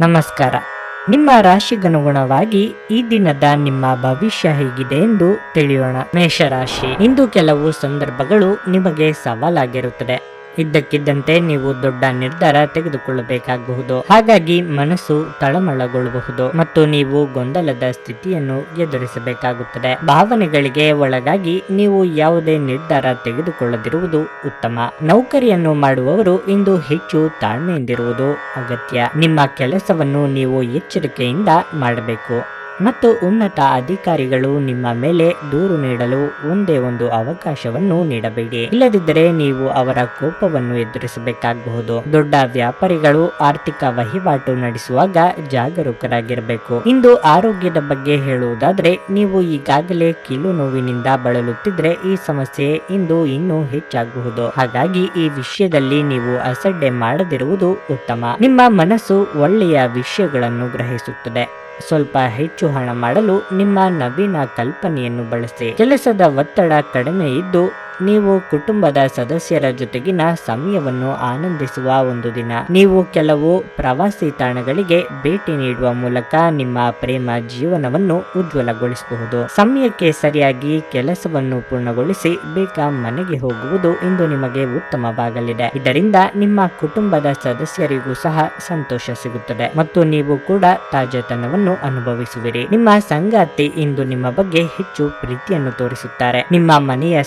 ನಮಸ್ಕಾರ. ನಿಮ್ಮ ರಾಶಿಗನುಗುಣವಾಗಿ ಈ ದಿನದ ನಿಮ್ಮ ಭವಿಷ್ಯ ಹೇಗಿದೆ ಎಂದು ತಿಳಿಯೋಣ. ಮೇಷರಾಶಿ. ಇಂದು ಕೆಲವು ಸಂದರ್ಭಗಳು ನಿಮಗೆ ಸವಾಲಾಗಿರುತ್ತದೆ. ಇದ್ದಕ್ಕಿದ್ದಂತೆ ನೀವು ದೊಡ್ಡ ನಿರ್ಧಾರ ತೆಗೆದುಕೊಳ್ಳಬೇಕಾಗಬಹುದು. ಹಾಗಾಗಿ ಮನಸ್ಸು ತಳಮಳಗೊಳ್ಳಬಹುದು ಮತ್ತು ನೀವು ಗೊಂದಲದ ಸ್ಥಿತಿಯನ್ನು ಎದುರಿಸಬೇಕಾಗುತ್ತದೆ. ಭಾವನೆಗಳಿಗೆ ಒಳಗಾಗಿ ನೀವು ಯಾವುದೇ ನಿರ್ಧಾರ ತೆಗೆದುಕೊಳ್ಳದಿರುವುದು ಉತ್ತಮ. ನೌಕರಿಯನ್ನು ಮಾಡುವವರು ಇಂದು ಹೆಚ್ಚು ತಾಳ್ಮೆಯಿಂದಿರುವುದು ಅಗತ್ಯ. ನಿಮ್ಮ ಕೆಲಸವನ್ನು ನೀವು ಎಚ್ಚರಿಕೆಯಿಂದ ಮಾಡಬೇಕು. ಮತ್ತು ಉನ್ನತ ಅಧಿಕಾರಿಗಳು ನಿಮ್ಮ ಮೇಲೆ ದೂರು ನೀಡಲು ಒಂದೇ ಒಂದು ಅವಕಾಶವನ್ನು ನೀಡಬೇಡಿ. ಇಲ್ಲದಿದ್ದರೆ ನೀವು ಅವರ ಕೋಪವನ್ನು ಎದುರಿಸಬೇಕಾಗಬಹುದು. ದೊಡ್ಡ ವ್ಯಾಪಾರಿಗಳು ಆರ್ಥಿಕ ವಹಿವಾಟು ನಡೆಸುವಾಗ ಜಾಗರೂಕರಾಗಿರಬೇಕು. ಇಂದು ಆರೋಗ್ಯದ ಬಗ್ಗೆ ಹೇಳುವುದಾದ್ರೆ, ನೀವು ಈಗಾಗಲೇ ಕೀಲು ನೋವಿನಿಂದ ಬಳಲುತ್ತಿದ್ರೆ ಈ ಸಮಸ್ಯೆ ಇಂದು ಇನ್ನೂ ಹೆಚ್ಚಾಗಬಹುದು. ಹಾಗಾಗಿ ಈ ವಿಷಯದಲ್ಲಿ ನೀವು ಅಸಡ್ಡೆ ಮಾಡದಿರುವುದು ಉತ್ತಮ. ನಿಮ್ಮ ಮನಸ್ಸು ಒಳ್ಳೆಯ ವಿಷಯಗಳನ್ನು ಗ್ರಹಿಸುತ್ತದೆ. ಸ್ವಲ್ಪ ಹೆಚ್ಚು ಹಣ ಮಾಡಲು ನಿಮ್ಮ ನವೀನ ಕಲ್ಪನೆಯನ್ನು ಬಳಸಿ. ಕೆಲಸದ ಒತ್ತಡ ಕಡಿಮೆ ಇದ್ದು ನೀವು ಕುಟುಂಬದ ಸದಸ್ಯರ ಜೊತೆಗಿನ ಸಮಯವನ್ನು ಆನಂದಿಸುವ ಒಂದು ದಿನ. ನೀವು ಕೆಲವು ಪ್ರವಾಸಿ ತಾಣಗಳಿಗೆ ಭೇಟಿ ನೀಡುವ ಮೂಲಕ ನಿಮ್ಮ ಪ್ರೇಮ ಜೀವನವನ್ನು ಉಜ್ವಲಗೊಳಿಸಬಹುದು. ಸಮಯಕ್ಕೆ ಸರಿಯಾಗಿ ಕೆಲಸವನ್ನು ಪೂರ್ಣಗೊಳಿಸಿ ಬೇಗ ಮನೆಗೆ ಹೋಗುವುದು ಇಂದು ನಿಮಗೆ ಉತ್ತಮವಾಗಲಿದೆ. ಇದರಿಂದ ನಿಮ್ಮ ಕುಟುಂಬದ ಸದಸ್ಯರಿಗೂ ಸಹ ಸಂತೋಷ ಸಿಗುತ್ತದೆ ಮತ್ತು ನೀವು ಕೂಡ ತಾಜಾತನವನ್ನು ಅನುಭವಿಸುವಿರಿ. ನಿಮ್ಮ ಸಂಗಾತಿ ಇಂದು ನಿಮ್ಮ ಬಗ್ಗೆ ಹೆಚ್ಚು ಪ್ರೀತಿಯನ್ನು ತೋರಿಸುತ್ತಾರೆ. ನಿಮ್ಮ ಮನೆಯ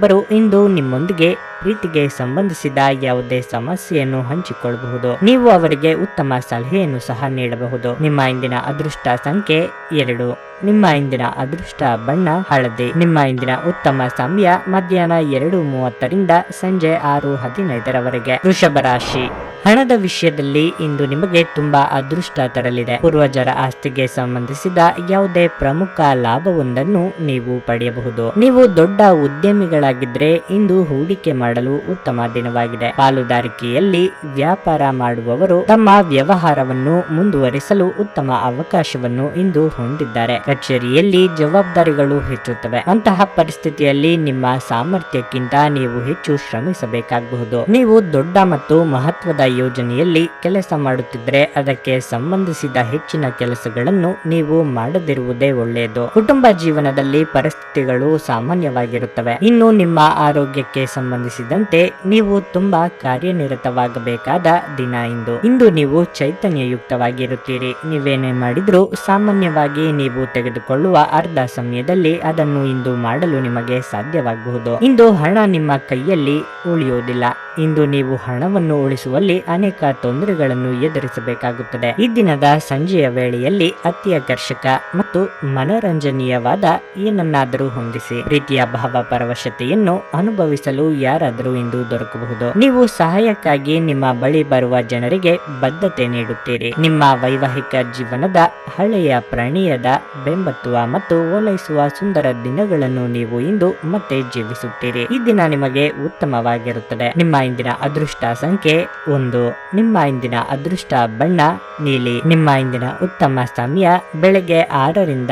ಸದಸ್ಯರೊಬ್ಬರು ಇಂದು ನಿಮ್ಮೊಂದಿಗೆ ಪ್ರೀತಿಗೆ ಸಂಬಂಧಿಸಿದ ಯಾವುದೇ ಸಮಸ್ಯೆಯನ್ನು ಹಂಚಿಕೊಳ್ಳಬಹುದು. ನೀವು ಅವರಿಗೆ ಉತ್ತಮ ಸಲಹೆಯನ್ನು ಸಹ ನೀಡಬಹುದು. ನಿಮ್ಮ ಇಂದಿನ ಅದೃಷ್ಟ ಸಂಖ್ಯೆ ಎರಡು. ನಿಮ್ಮ ಇಂದಿನ ಅದೃಷ್ಟ ಬಣ್ಣ ಹಳದಿ. ನಿಮ್ಮ ಇಂದಿನ ಉತ್ತಮ ಸಮಯ ಮಧ್ಯಾಹ್ನ ಎರಡು ಮೂವತ್ತರಿಂದ ಸಂಜೆ ಆರು ಹದಿನೈದರವರೆಗೆ. ವೃಷಭ ರಾಶಿ. ಹಣದ ವಿಷಯದಲ್ಲಿ ಇಂದು ನಿಮಗೆ ತುಂಬಾ ಅದೃಷ್ಟ ತರಲಿದೆ. ಪೂರ್ವಜರ ಆಸ್ತಿಗೆ ಸಂಬಂಧಿಸಿದ ಯಾವುದೇ ಪ್ರಮುಖ ಲಾಭವೊಂದನ್ನು ನೀವು ಪಡೆಯಬಹುದು. ನೀವು ದೊಡ್ಡ ಉದ್ಯಮಿಗಳಾಗಿದ್ರೆ ಇಂದು ಹೂಡಿಕೆ ಮಾಡಲು ಉತ್ತಮ ದಿನವಾಗಿದೆ. ಪಾಲುದಾರಿಕೆಯಲ್ಲಿ ವ್ಯಾಪಾರ ಮಾಡುವವರು ತಮ್ಮ ವ್ಯವಹಾರವನ್ನು ಮುಂದುವರಿಸಲು ಉತ್ತಮ ಅವಕಾಶವನ್ನು ಇಂದು ಹೊಂದಿದ್ದಾರೆ. ಕಚೇರಿಯಲ್ಲಿ ಜವಾಬ್ದಾರಿಗಳು ಹೆಚ್ಚುತ್ತವೆ. ಅಂತಹ ಪರಿಸ್ಥಿತಿಯಲ್ಲಿ ನಿಮ್ಮ ಸಾಮರ್ಥ್ಯಕ್ಕಿಂತ ನೀವು ಹೆಚ್ಚು ಶ್ರಮಿಸಬೇಕಾಗಬಹುದು. ನೀವು ದೊಡ್ಡ ಮತ್ತು ಮಹತ್ವದ ಯೋಜನೆಯಲ್ಲಿ ಕೆಲಸ ಮಾಡುತ್ತಿದ್ದರೆ ಅದಕ್ಕೆ ಸಂಬಂಧಿಸಿದ ಹೆಚ್ಚಿನ ಕೆಲಸಗಳನ್ನು ನೀವು ಮಾಡದಿರುವುದೇ ಒಳ್ಳೆಯದು. ಕುಟುಂಬ ಜೀವನದಲ್ಲಿ ಪರಿಸ್ಥಿತಿಗಳು ಸಾಮಾನ್ಯವಾಗಿರುತ್ತವೆ. ಇನ್ನು ನಿಮ್ಮ ಆರೋಗ್ಯಕ್ಕೆ ಸಂಬಂಧಿಸಿದಂತೆ ನೀವು ತುಂಬಾ ಕಾರ್ಯನಿರತವಾಗಬೇಕಾದ ದಿನ ಇಂದು. ಇಂದು ನೀವು ಚೈತನ್ಯಯುಕ್ತವಾಗಿರುತ್ತೀರಿ. ನೀವೇನೇ ಮಾಡಿದ್ರು ಸಾಮಾನ್ಯವಾಗಿ ನೀವು ತೆಗೆದುಕೊಳ್ಳುವ ಅರ್ಧ ಸಮಯದಲ್ಲಿ ಅದನ್ನು ಇಂದು ಮಾಡಲು ನಿಮಗೆ ಸಾಧ್ಯವಾಗಬಹುದು. ಇಂದು ಹಣ ನಿಮ್ಮ ಕೈಯಲ್ಲಿ ಉಳಿಯುವುದಿಲ್ಲ. ಇಂದು ನೀವು ಹಣವನ್ನು ಉಳಿಸುವಲ್ಲಿ ಅನೇಕ ತೊಂದರೆಗಳನ್ನು ಎದುರಿಸಬೇಕಾಗುತ್ತದೆ. ಈ ದಿನದ ಸಂಜೆಯ ವೇಳೆಯಲ್ಲಿ ಅತ್ಯಾಕರ್ಷಕ ಮತ್ತು ಮನೋರಂಜನೀಯವಾದ ಏನನ್ನಾದರೂ ಹೊಂದಿಸಿ, ಪ್ರೀತಿಯ ಭಾವ ಪರವಶತೆಯನ್ನು ಅನುಭವಿಸಲು ಯಾರಾದರೂ ಇಂದು ದೊರಕಬಹುದು. ನೀವು ಸಹಾಯಕ್ಕಾಗಿ ನಿಮ್ಮ ಬಳಿ ಬರುವ ಜನರಿಗೆ ಬದ್ಧತೆ ನೀಡುತ್ತೀರಿ. ನಿಮ್ಮ ವೈವಾಹಿಕ ಜೀವನದ ಹಳೆಯ ಪ್ರಣಯದ ಬೆಂಬತ್ತುವ ಮತ್ತು ಓಲೈಸುವ ಸುಂದರ ದಿನಗಳನ್ನು ನೀವು ಇಂದು ಮತ್ತೆ ಜೀವಿಸುತ್ತೀರಿ. ಈ ದಿನ ನಿಮಗೆ ಉತ್ತಮವಾಗಿರುತ್ತದೆ. ನಿಮ್ಮ ಇಂದಿನ ಅದೃಷ್ಟ ಸಂಖ್ಯೆ ಒಂದು. ನಿಮ್ಮ ಇಂದಿನ ಅದೃಷ್ಟ ಬಣ್ಣ ನೀಲಿ. ನಿಮ್ಮ ಇಂದಿನ ಉತ್ತಮ ಸಮಯ ಬೆಳಗ್ಗೆ ಆರರಿಂದ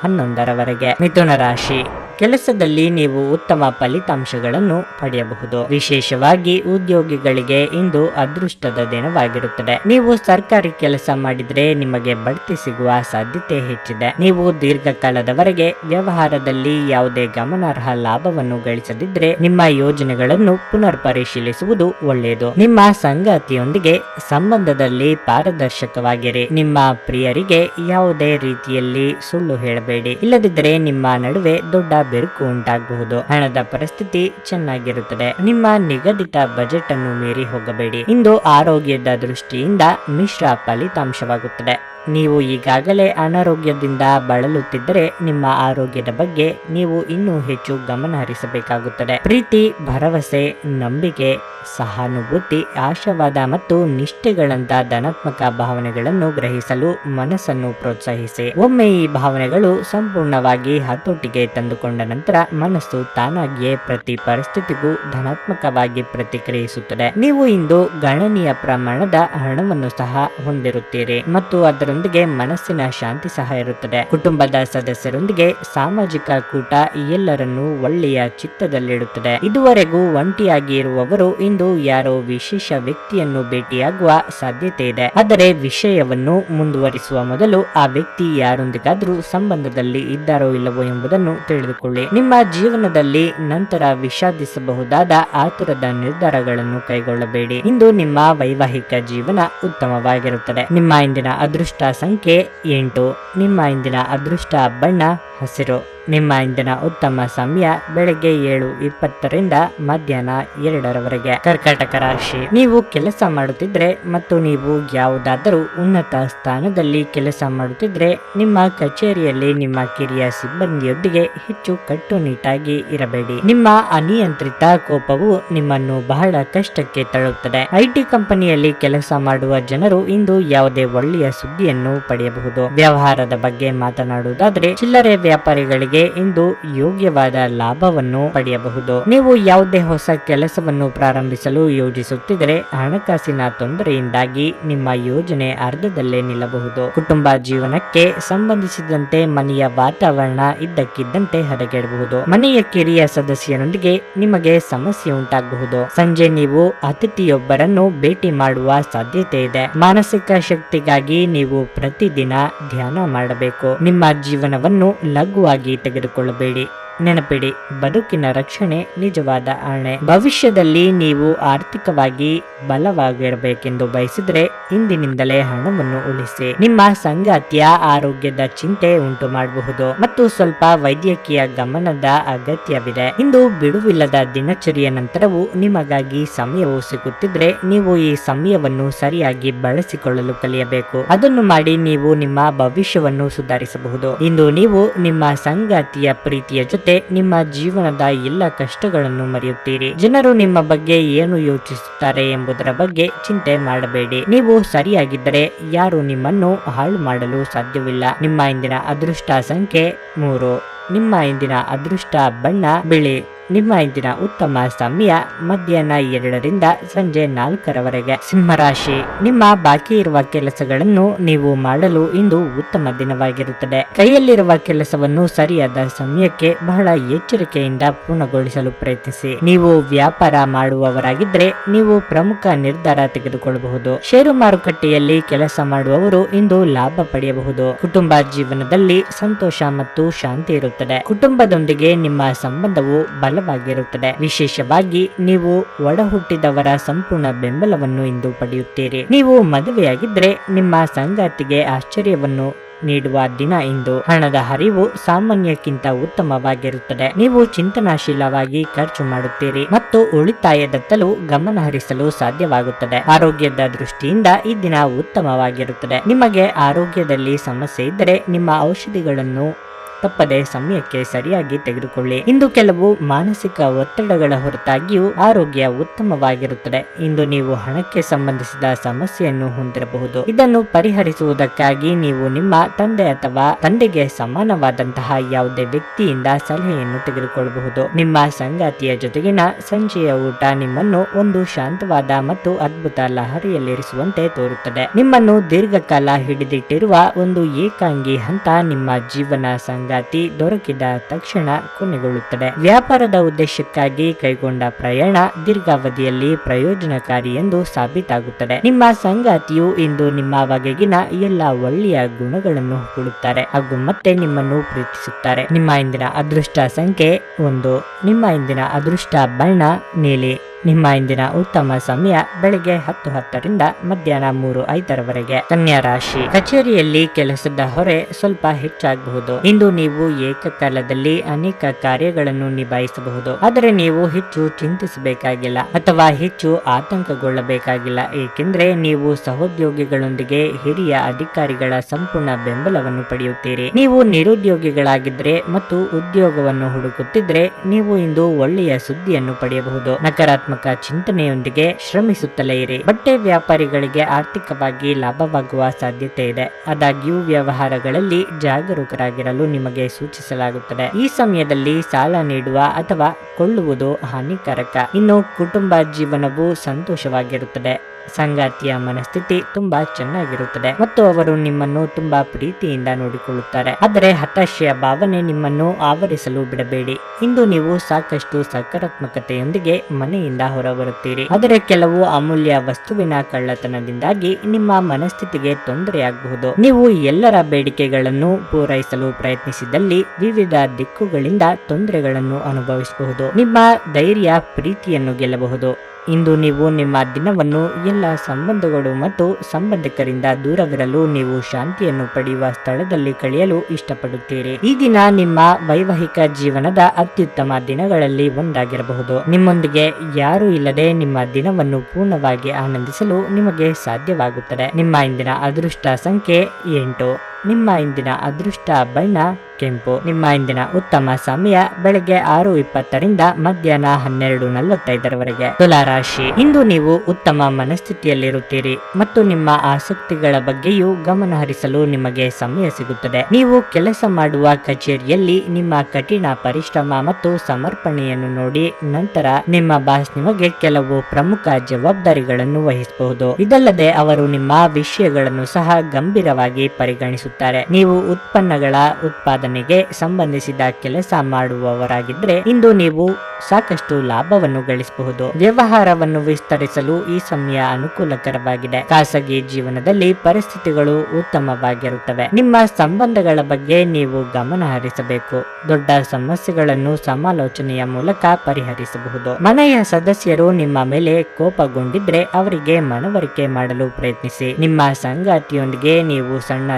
ಹನ್ನೊಂದರವರೆಗೆ ಮಿಥುನ ರಾಶಿ. ಕೆಲಸದಲ್ಲಿ ನೀವು ಉತ್ತಮ ಫಲಿತಾಂಶಗಳನ್ನು ಪಡೆಯಬಹುದು. ವಿಶೇಷವಾಗಿ ಉದ್ಯೋಗಿಗಳಿಗೆ ಇಂದು ಅದೃಷ್ಟದ ದಿನವಾಗಿರುತ್ತದೆ. ನೀವು ಸರ್ಕಾರಿ ಕೆಲಸ ಮಾಡಿದ್ರೆ ನಿಮಗೆ ಬಡ್ತಿ ಸಿಗುವ ಸಾಧ್ಯತೆ ಹೆಚ್ಚಿದೆ. ನೀವು ದೀರ್ಘಕಾಲದವರೆಗೆ ವ್ಯವಹಾರದಲ್ಲಿ ಯಾವುದೇ ಗಮನಾರ್ಹ ಲಾಭವನ್ನು ಗಳಿಸದಿದ್ರೆ ನಿಮ್ಮ ಯೋಜನೆಗಳನ್ನು ಪುನರ್ ಪರಿಶೀಲಿಸುವುದು ಒಳ್ಳೆಯದು. ನಿಮ್ಮ ಸಂಗಾತಿಯೊಂದಿಗೆ ಸಂಬಂಧದಲ್ಲಿ ಪಾರದರ್ಶಕವಾಗಿರಿ. ನಿಮ್ಮ ಪ್ರಿಯರಿಗೆ ಯಾವುದೇ ರೀತಿಯಲ್ಲಿ ಸುಳ್ಳು ಹೇಳಬೇಡಿ. ಇಲ್ಲದಿದ್ದರೆ ನಿಮ್ಮ ನಡುವೆ ದೊಡ್ಡ ಬೆರುಕು ಉಂಟಾಗಬಹುದು. ಹಣದ ಪರಿಸ್ಥಿತಿ ಚೆನ್ನಾಗಿರುತ್ತದೆ. ನಿಮ್ಮ ನಿಗದಿತ ಬಜೆಟ್ ಅನ್ನು ಮೀರಿ ಹೋಗಬೇಡಿ. ಇಂದು ಆರೋಗ್ಯದ ದೃಷ್ಟಿಯಿಂದ ಮಿಶ್ರ ಫಲಿತಾಂಶವಾಗುತ್ತದೆ. ನೀವು ಈಗಾಗಲೇ ಅನಾರೋಗ್ಯದಿಂದ ಬಳಲುತ್ತಿದ್ದರೆ ನಿಮ್ಮ ಆರೋಗ್ಯದ ಬಗ್ಗೆ ನೀವು ಇನ್ನೂ ಹೆಚ್ಚು ಗಮನ ಹರಿಸಬೇಕಾಗುತ್ತದೆ. ಪ್ರೀತಿ, ಭರವಸೆ, ನಂಬಿಕೆ, ಸಹಾನುಭೂತಿ, ಆಶಾವಾದ ಮತ್ತು ನಿಷ್ಠೆಗಳಂತ ಧನಾತ್ಮಕ ಭಾವನೆಗಳನ್ನು ಗ್ರಹಿಸಲು ಮನಸ್ಸನ್ನು ಪ್ರೋತ್ಸಾಹಿಸಿ. ಒಮ್ಮೆ ಈ ಭಾವನೆಗಳು ಸಂಪೂರ್ಣವಾಗಿ ಹತೋಟಿಗೆ ತಂದುಕೊಂಡ ನಂತರ ಮನಸ್ಸು ತಾನಾಗಿಯೇ ಪ್ರತಿ ಪರಿಸ್ಥಿತಿಗೂ ಧನಾತ್ಮಕವಾಗಿ ಪ್ರತಿಕ್ರಿಯಿಸುತ್ತದೆ. ನೀವು ಇಂದು ಗಣನೀಯ ಪ್ರಮಾಣದ ಹಣವನ್ನು ಸಹ ಹೊಂದಿರುತ್ತೀರಿ ಮತ್ತು ಅದರ ಸ್ನೇಹಿತರೊಂದಿಗೆ ಮನಸ್ಸಿನ ಶಾಂತಿ ಸಹ ಇರುತ್ತದೆ. ಕುಟುಂಬದ ಸದಸ್ಯರೊಂದಿಗೆ ಸಾಮಾಜಿಕ ಕೂಟ ಎಲ್ಲರನ್ನೂ ಒಳ್ಳೆಯ ಚಿತ್ತದಲ್ಲಿಡುತ್ತದೆ. ಇದುವರೆಗೂ ಒಂಟಿಯಾಗಿ ಇರುವವರು ಇಂದು ಯಾರೋ ವಿಶೇಷ ವ್ಯಕ್ತಿಯನ್ನು ಭೇಟಿಯಾಗುವ ಸಾಧ್ಯತೆ ಇದೆ. ಆದರೆ ವಿಷಯವನ್ನು ಮುಂದುವರಿಸುವ ಮೊದಲು ಆ ವ್ಯಕ್ತಿ ಯಾರೊಂದಿಗಾದರೂ ಸಂಬಂಧದಲ್ಲಿ ಇದ್ದಾರೋ ಇಲ್ಲವೋ ಎಂಬುದನ್ನು ತಿಳಿದುಕೊಳ್ಳಿ. ನಿಮ್ಮ ಜೀವನದಲ್ಲಿ ನಂತರ ವಿಷಾದಿಸಬಹುದಾದ ಆತುರದ ನಿರ್ಧಾರಗಳನ್ನು ಕೈಗೊಳ್ಳಬೇಡಿ. ಇಂದು ನಿಮ್ಮ ವೈವಾಹಿಕ ಜೀವನ ಉತ್ತಮವಾಗಿರುತ್ತದೆ. ನಿಮ್ಮ ಇಂದಿನ ಅದೃಷ್ಟ ಸಂಖ್ಯೆ ಎಂಟು. ನಿಮ್ಮ ಇಂದಿನ ಅದೃಷ್ಟ ಬಣ್ಣ ಹಸಿರು. ನಿಮ್ಮ ಇಂದಿನ ಉತ್ತಮ ಸಮಯ ಬೆಳಗ್ಗೆ ಏಳು ಇಪ್ಪತ್ತರಿಂದ ಮಧ್ಯಾಹ್ನ ಎರಡರವರೆಗೆ. ಕರ್ಕಾಟಕ ರಾಶಿ. ನೀವು ಕೆಲಸ ಮಾಡುತ್ತಿದ್ರೆ ಮತ್ತು ನೀವು ಯಾವುದಾದರೂ ಉನ್ನತ ಸ್ಥಾನದಲ್ಲಿ ಕೆಲಸ ಮಾಡುತ್ತಿದ್ರೆ ನಿಮ್ಮ ಕಚೇರಿಯಲ್ಲಿ ನಿಮ್ಮ ಕಿರಿಯ ಸಿಬ್ಬಂದಿಯೊಂದಿಗೆ ಹೆಚ್ಚು ಕಟ್ಟುನಿಟ್ಟಾಗಿ ಇರಬೇಡಿ. ನಿಮ್ಮ ಅನಿಯಂತ್ರಿತ ಕೋಪವು ನಿಮ್ಮನ್ನು ಬಹಳ ಕಷ್ಟಕ್ಕೆ ತಳ್ಳುತ್ತದೆ. ಐಟಿ ಕಂಪನಿಯಲ್ಲಿ ಕೆಲಸ ಮಾಡುವ ಜನರು ಇಂದು ಯಾವುದೇ ಒಳ್ಳೆಯ ಸುದ್ದಿಯನ್ನು ಪಡೆಯಬಹುದು. ವ್ಯವಹಾರದ ಬಗ್ಗೆ ಮಾತನಾಡುವುದಾದ್ರೆ ಚಿಲ್ಲರೆ ವ್ಯಾಪಾರಿಗಳಿಗೆ ಇಂದು ಯೋಗ್ಯವಾದ ಲಾಭವನ್ನು ಪಡೆಯಬಹುದು. ನೀವು ಯಾವುದೇ ಹೊಸ ಕೆಲಸವನ್ನು ಪ್ರಾರಂಭಿಸಲು ಯೋಜಿಸುತ್ತಿದ್ದರೆ ಹಣಕಾಸಿನ ತೊಂದರೆಯಿಂದಾಗಿ ನಿಮ್ಮ ಯೋಜನೆ ಅರ್ಧದಲ್ಲೇ ನಿಲ್ಲಬಹುದು. ಕುಟುಂಬ ಜೀವನಕ್ಕೆ ಸಂಬಂಧಿಸಿದಂತೆ ಮನೆಯ ವಾತಾವರಣ ಇದ್ದಕ್ಕಿದ್ದಂತೆ ಹದಗೆಡಬಹುದು. ಮನೆಯ ಕಿರಿಯ ಸದಸ್ಯರೊಂದಿಗೆ ನಿಮಗೆ ಸಮಸ್ಯೆ ಉಂಟಾಗಬಹುದು. ಸಂಜೆ ನೀವು ಅತಿಥಿಯೊಬ್ಬರನ್ನು ಭೇಟಿ ಮಾಡುವ ಸಾಧ್ಯತೆ ಇದೆ. ಮಾನಸಿಕ ಶಕ್ತಿಗಾಗಿ ನೀವು ಪ್ರತಿದಿನ ಧ್ಯಾನ ಮಾಡಬೇಕು. ನಿಮ್ಮ ಜೀವನವನ್ನು ಲಘುವಾಗಿ ತೆಗೆದುಕೊಳ್ಳಬೇಡಿ ನೆನಪಿಡಿ, ಬದುಕಿನ ರಕ್ಷಣೆ ನಿಜವಾದ ಆಣೆ. ಭವಿಷ್ಯದಲ್ಲಿ ನೀವು ಆರ್ಥಿಕವಾಗಿ ಬಲವಾಗಿರಬೇಕೆಂದು ಬಯಸಿದ್ರೆ ಇಂದಿನಿಂದಲೇ ಹಣವನ್ನು ಉಳಿಸಿ. ನಿಮ್ಮ ಸಂಗಾತಿಯ ಆರೋಗ್ಯದ ಚಿಂತೆ ಉಂಟು ಮಾಡಬಹುದು ಮತ್ತು ಸ್ವಲ್ಪ ವೈದ್ಯಕೀಯ ಗಮನದ ಅಗತ್ಯವಿದೆ. ಇಂದು ಬಿಡುವಿಲ್ಲದ ದಿನಚರಿಯ ನಂತರವೂ ನಿಮಗಾಗಿ ಸಮಯವು ಸಿಗುತ್ತಿದ್ರೆ ನೀವು ಈ ಸಮಯವನ್ನು ಸರಿಯಾಗಿ ಬಳಸಿಕೊಳ್ಳಲು ಕಲಿಯಬೇಕು. ಅದನ್ನು ಮಾಡಿ ನೀವು ನಿಮ್ಮ ಭವಿಷ್ಯವನ್ನು ಸುಧಾರಿಸಬಹುದು. ಇಂದು ನೀವು ನಿಮ್ಮ ಸಂಗಾತಿಯ ಪ್ರೀತಿಯ ಜೊತೆ ನಿಮ್ಮ ಜೀವನದ ಎಲ್ಲ ಕಷ್ಟಗಳನ್ನು ಮರೆಯುತ್ತೀರಿ. ಜನರು ನಿಮ್ಮ ಬಗ್ಗೆ ಏನು ಯೋಚಿಸುತ್ತಾರೆ ಎಂಬುದರ ಬಗ್ಗೆ ಚಿಂತೆ ಮಾಡಬೇಡಿ. ನೀವು ಸರಿಯಾಗಿದ್ದರೆ ಯಾರು ನಿಮ್ಮನ್ನು ಹಾಳು ಮಾಡಲು ಸಾಧ್ಯವಿಲ್ಲ. ನಿಮ್ಮ ಇಂದಿನ ಅದೃಷ್ಟ ಸಂಖ್ಯೆ ಮೂರು. ನಿಮ್ಮ ಇಂದಿನ ಅದೃಷ್ಟ ಬಣ್ಣ ಬಿಳಿ. ನಿಮ್ಮ ಇಂದಿನ ಉತ್ತಮ ಸಮಯ ಮಧ್ಯಾಹ್ನ ಎರಡರಿಂದ ಸಂಜೆ ನಾಲ್ಕರವರೆಗೆ. ಸಿಂಹರಾಶಿ, ನಿಮ್ಮ ಬಾಕಿ ಇರುವ ಕೆಲಸಗಳನ್ನು ನೀವು ಮಾಡಲು ಇಂದು ಉತ್ತಮ ದಿನವಾಗಿರುತ್ತದೆ. ಕೈಯಲ್ಲಿರುವ ಕೆಲಸವನ್ನು ಸರಿಯಾದ ಸಮಯಕ್ಕೆ ಬಹಳ ಎಚ್ಚರಿಕೆಯಿಂದ ಪೂರ್ಣಗೊಳಿಸಲು ಪ್ರಯತ್ನಿಸಿ. ನೀವು ವ್ಯಾಪಾರ ಮಾಡುವವರಾಗಿದ್ದರೆ ನೀವು ಪ್ರಮುಖ ನಿರ್ಧಾರ ತೆಗೆದುಕೊಳ್ಳಬಹುದು. ಷೇರು ಮಾರುಕಟ್ಟೆಯಲ್ಲಿ ಕೆಲಸ ಮಾಡುವವರು ಇಂದು ಲಾಭ ಪಡೆಯಬಹುದು. ಕುಟುಂಬ ಜೀವನದಲ್ಲಿ ಸಂತೋಷ ಮತ್ತು ಶಾಂತಿ ಇರುತ್ತದೆ. ಕುಟುಂಬದೊಂದಿಗೆ ನಿಮ್ಮ ಸಂಬಂಧವು ಬಲವಾಗಿರುತ್ತದೆ ವಿಶೇಷವಾಗಿ ನೀವು ಒಡ ಹುಟ್ಟಿದವರ ಸಂಪೂರ್ಣ ಬೆಂಬಲವನ್ನು ಇಂದು ಪಡೆಯುತ್ತೀರಿ. ನೀವು ಮದುವೆಯಾಗಿದ್ರೆ ನಿಮ್ಮ ಸಂಗಾತಿಗೆ ಆಶ್ಚರ್ಯವನ್ನು ನೀಡುವ ದಿನ ಇಂದು. ಹಣದ ಹರಿವು ಸಾಮಾನ್ಯಕ್ಕಿಂತ ಉತ್ತಮವಾಗಿರುತ್ತದೆ. ನೀವು ಚಿಂತನಾಶೀಲವಾಗಿ ಖರ್ಚು ಮಾಡುತ್ತೀರಿ ಮತ್ತು ಉಳಿತಾಯದತ್ತಲೂ ಗಮನ ಹರಿಸಲು ಸಾಧ್ಯವಾಗುತ್ತದೆ. ಆರೋಗ್ಯದ ದೃಷ್ಟಿಯಿಂದ ಈ ದಿನ ಉತ್ತಮವಾಗಿರುತ್ತದೆ. ನಿಮಗೆ ಆರೋಗ್ಯದಲ್ಲಿ ಸಮಸ್ಯೆ ಇದ್ದರೆ ನಿಮ್ಮ ಔಷಧಿಗಳನ್ನು ತಪ್ಪದೆ ಸಮಯಕ್ಕೆ ಸರಿಯಾಗಿ ತೆಗೆದುಕೊಳ್ಳಿ. ಇಂದು ಕೆಲವು ಮಾನಸಿಕ ಒತ್ತಡಗಳ ಹೊರತಾಗಿಯೂ ಆರೋಗ್ಯ ಉತ್ತಮವಾಗಿರುತ್ತದೆ. ಇಂದು ನೀವು ಹಣಕ್ಕೆ ಸಂಬಂಧಿಸಿದ ಸಮಸ್ಯೆಯನ್ನು ಹೊಂದಿರಬಹುದು. ಇದನ್ನು ಪರಿಹರಿಸುವುದಕ್ಕಾಗಿ ನೀವು ನಿಮ್ಮ ತಂದೆ ಅಥವಾ ತಂದೆಗೆ ಸಮಾನವಾದಂತಹ ಯಾವುದೇ ವ್ಯಕ್ತಿಯಿಂದ ಸಲಹೆಯನ್ನು ತೆಗೆದುಕೊಳ್ಳಬಹುದು. ನಿಮ್ಮ ಸಂಗಾತಿಯ ಜೊತೆಗಿನ ಸಂಜೆಯ ಊಟ ನಿಮ್ಮನ್ನು ಒಂದು ಶಾಂತವಾದ ಮತ್ತು ಅದ್ಭುತ ಲಹರಿಯಲ್ಲಿರಿಸುವಂತೆ ತೋರುತ್ತದೆ. ನಿಮ್ಮನ್ನು ದೀರ್ಘಕಾಲ ಹಿಡಿದಿಟ್ಟಿರುವ ಒಂದು ಏಕಾಂಗಿ ಹಂತ ನಿಮ್ಮ ಜೀವನ ಸಂಗಾತಿ ದೊರಕಿದ ತಕ್ಷಣ ಕೊನೆಗೊಳ್ಳುತ್ತದೆ. ವ್ಯಾಪಾರದ ಉದ್ದೇಶಕ್ಕಾಗಿ ಕೈಗೊಂಡ ಪ್ರಯಾಣ ದೀರ್ಘಾವಧಿಯಲ್ಲಿ ಪ್ರಯೋಜನಕಾರಿ ಎಂದು ಸಾಬೀತಾಗುತ್ತದೆ. ನಿಮ್ಮ ಸಂಗಾತಿಯು ಇಂದು ನಿಮ್ಮ ಬಗೆಗಿನ ಎಲ್ಲ ಒಳ್ಳೆಯ ಗುಣಗಳನ್ನು ಕೊಡುತ್ತಾರೆ. ಹಾಗೂ ಮತ್ತೆ ನಿಮ್ಮನ್ನು ಪ್ರೀತಿಸುತ್ತಾರೆ. ನಿಮ್ಮ ಇಂದಿನ ಅದೃಷ್ಟ ಸಂಖ್ಯೆ ಒಂದು. ನಿಮ್ಮ ಇಂದಿನ ಅದೃಷ್ಟ ಬಣ್ಣ, ನೀಲಿ. ನಿಮ್ಮ ಇಂದಿನ ಉತ್ತಮ ಸಮಯ ಬೆಳಿಗ್ಗೆ ಹತ್ತು ಹತ್ತರಿಂದ ಮಧ್ಯಾಹ್ನ ಮೂರು ಐದರವರೆಗೆ. ಕನ್ಯಾ ರಾಶಿ. ಕಚೇರಿಯಲ್ಲಿ ಕೆಲಸದ ಹೊರೆ ಸ್ವಲ್ಪ ಹೆಚ್ಚಾಗಬಹುದು. ಇಂದು ನೀವು ಏಕಕಾಲದಲ್ಲಿ ಅನೇಕ ಕಾರ್ಯಗಳನ್ನು ನಿಭಾಯಿಸಬಹುದು. ಆದರೆ ನೀವು ಹೆಚ್ಚು ಚಿಂತಿಸಬೇಕಾಗಿಲ್ಲ ಅಥವಾ ಹೆಚ್ಚು ಆತಂಕಗೊಳ್ಳಬೇಕಾಗಿಲ್ಲ. ಏಕೆಂದರೆ ನೀವು ಸಹೋದ್ಯೋಗಿಗಳೊಂದಿಗೆ ಹಿರಿಯ ಅಧಿಕಾರಿಗಳ ಸಂಪೂರ್ಣ ಬೆಂಬಲವನ್ನು ಪಡೆಯುತ್ತೀರಿ. ನೀವು ನಿರುದ್ಯೋಗಿಗಳಾಗಿದ್ರೆ ಮತ್ತು ಉದ್ಯೋಗವನ್ನು ಹುಡುಕುತ್ತಿದ್ರೆ ನೀವು ಇಂದು ಒಳ್ಳೆಯ ಸುದ್ದಿಯನ್ನು ಪಡೆಯಬಹುದು. ನಕಾರಾತ್ಮಕ ಚಿಂತನೆಯೊಂದಿಗೆ ಶ್ರಮಿಸುತ್ತಲೇ ಇರಿ. ಬಟ್ಟೆ ವ್ಯಾಪಾರಿಗಳಿಗೆ ಆರ್ಥಿಕವಾಗಿ ಲಾಭವಾಗುವ ಸಾಧ್ಯತೆ ಇದೆ. ಆದಾಗ್ಯೂ ವ್ಯವಹಾರಗಳಲ್ಲಿ ಜಾಗರೂಕರಾಗಿರಲು ನಿಮಗೆ ಸೂಚಿಸಲಾಗುತ್ತದೆ. ಈ ಸಮಯದಲ್ಲಿ ಸಾಲ ನೀಡುವ ಅಥವಾ ಕೊಳ್ಳುವುದು ಹಾನಿಕಾರಕ. ಇನ್ನು ಕುಟುಂಬ ಜೀವನವು ಸಂತೋಷವಾಗಿರುತ್ತದೆ. ಸಂಗಾತಿಯ ಮನಸ್ಥಿತಿ ತುಂಬಾ ಚೆನ್ನಾಗಿರುತ್ತದೆ ಮತ್ತು ಅವರು ನಿಮ್ಮನ್ನು ತುಂಬಾ ಪ್ರೀತಿಯಿಂದ ನೋಡಿಕೊಳ್ಳುತ್ತಾರೆ. ಆದರೆ ಹತಾಶೆಯ ಭಾವನೆ ನಿಮ್ಮನ್ನು ಆವರಿಸಲು ಬಿಡಬೇಡಿ. ಇಂದು ನೀವು ಸಾಕಷ್ಟು ಸಕಾರಾತ್ಮಕತೆಯೊಂದಿಗೆ ಮನೆಯಿಂದ ಹೊರಬರುತ್ತೀರಿ. ಆದರೆ ಕೆಲವು ಅಮೂಲ್ಯ ವಸ್ತುವಿನ ಕಳ್ಳತನದಿಂದಾಗಿ ನಿಮ್ಮ ಮನಸ್ಥಿತಿಗೆ ತೊಂದರೆಯಾಗಬಹುದು. ನೀವು ಎಲ್ಲರ ಬೇಡಿಕೆಗಳನ್ನು ಪೂರೈಸಲು ಪ್ರಯತ್ನಿಸಿದಲ್ಲಿ ವಿವಿಧ ದಿಕ್ಕುಗಳಿಂದ ತೊಂದರೆಗಳನ್ನು ಅನುಭವಿಸಬಹುದು. ನಿಮ್ಮ ಧೈರ್ಯ, ಪ್ರೀತಿಯನ್ನು ಗೆಲ್ಲಬಹುದು. ಇಂದು ನೀವು ನಿಮ್ಮ ದಿನವನ್ನು ಎಲ್ಲ ಸಂಬಂಧಗಳು ಮತ್ತು ಸಂಬಂಧಿಕರಿಂದ ದೂರವಿರಲು ನೀವು ಶಾಂತಿಯನ್ನು ಪಡೆಯುವ ಸ್ಥಳದಲ್ಲಿ ಕಳೆಯಲು ಇಷ್ಟಪಡುತ್ತೀರಿ. ಈ ದಿನ ನಿಮ್ಮ ವೈವಾಹಿಕ ಜೀವನದ ಅತ್ಯುತ್ತಮ ದಿನಗಳಲ್ಲಿ ಒಂದಾಗಿರಬಹುದು. ನಿಮ್ಮೊಂದಿಗೆ ಯಾರೂ ಇಲ್ಲದೆ ನಿಮ್ಮ ದಿನವನ್ನು ಪೂರ್ಣವಾಗಿ ಆನಂದಿಸಲು ನಿಮಗೆ ಸಾಧ್ಯವಾಗುತ್ತದೆ. ನಿಮ್ಮ ಇಂದಿನ ಅದೃಷ್ಟ ಸಂಖ್ಯೆ ಎಂಟು. ನಿಮ್ಮ ಇಂದಿನ ಅದೃಷ್ಟ ಬಣ್ಣ ಕೆಂಪು. ನಿಮ್ಮ ಇಂದಿನ ಉತ್ತಮ ಸಮಯ ಬೆಳಗ್ಗೆ ಆರು ಇಪ್ಪತ್ತರಿಂದ ಮಧ್ಯಾಹ್ನ ಹನ್ನೆರಡು ನಲವತ್ತೈದರವರೆಗೆ. ತುಲಾರಾಶಿ. ಇಂದು ನೀವು ಉತ್ತಮ ಮನಸ್ಥಿತಿಯಲ್ಲಿರುತ್ತೀರಿ ಮತ್ತು ನಿಮ್ಮ ಆಸಕ್ತಿಗಳ ಬಗ್ಗೆಯೂ ಗಮನ ಹರಿಸಲು ನಿಮಗೆ ಸಮಯ ಸಿಗುತ್ತದೆ. ನೀವು ಕೆಲಸ ಮಾಡುವ ಕಚೇರಿಯಲ್ಲಿ ನಿಮ್ಮ ಕಠಿಣ ಪರಿಶ್ರಮ ಮತ್ತು ಸಮರ್ಪಣೆಯನ್ನು ನೋಡಿ ನಂತರ ನಿಮ್ಮ ಬಾಸ್ ನಿಮಗೆ ಕೆಲವು ಪ್ರಮುಖ ಜವಾಬ್ದಾರಿಗಳನ್ನು ವಹಿಸಬಹುದು. ಇದಲ್ಲದೆ ಅವರು ನಿಮ್ಮ ವಿಷಯಗಳನ್ನು ಸಹ ಗಂಭೀರವಾಗಿ ಪರಿಗಣಿಸುತ್ತಾರೆ. ನೀವು ಉತ್ಪನ್ನಗಳ ಉತ್ಪಾದನೆಗೆ ಸಂಬಂಧಿಸಿದ ಕೆಲಸ ಮಾಡುವವರಾಗಿದ್ರೆ ಇಂದು ನೀವು ಸಾಕಷ್ಟು ಲಾಭವನ್ನು ಗಳಿಸಬಹುದು. ವ್ಯವಹಾರವನ್ನು ವಿಸ್ತರಿಸಲು ಈ ಸಮಯ ಅನುಕೂಲಕರವಾಗಿದೆ. ಖಾಸಗಿ ಜೀವನದಲ್ಲಿ ಪರಿಸ್ಥಿತಿಗಳು ಉತ್ತಮವಾಗಿರುತ್ತವೆ. ನಿಮ್ಮ ಸಂಬಂಧಗಳ ಬಗ್ಗೆ ನೀವು ಗಮನ ಹರಿಸಬೇಕು. ದೊಡ್ಡ ಸಮಸ್ಯೆಗಳನ್ನು ಸಮಾಲೋಚನೆಯ ಮೂಲಕ ಪರಿಹರಿಸಬಹುದು. ಮನೆಯ ಸದಸ್ಯರು ನಿಮ್ಮ ಮೇಲೆ ಕೋಪಗೊಂಡಿದ್ರೆ ಅವರಿಗೆ ಮನವರಿಕೆ ಮಾಡಲು ಪ್ರಯತ್ನಿಸಿ. ನಿಮ್ಮ ಸಂಗಾತಿಯೊಂದಿಗೆ ನೀವು ಸಣ್ಣ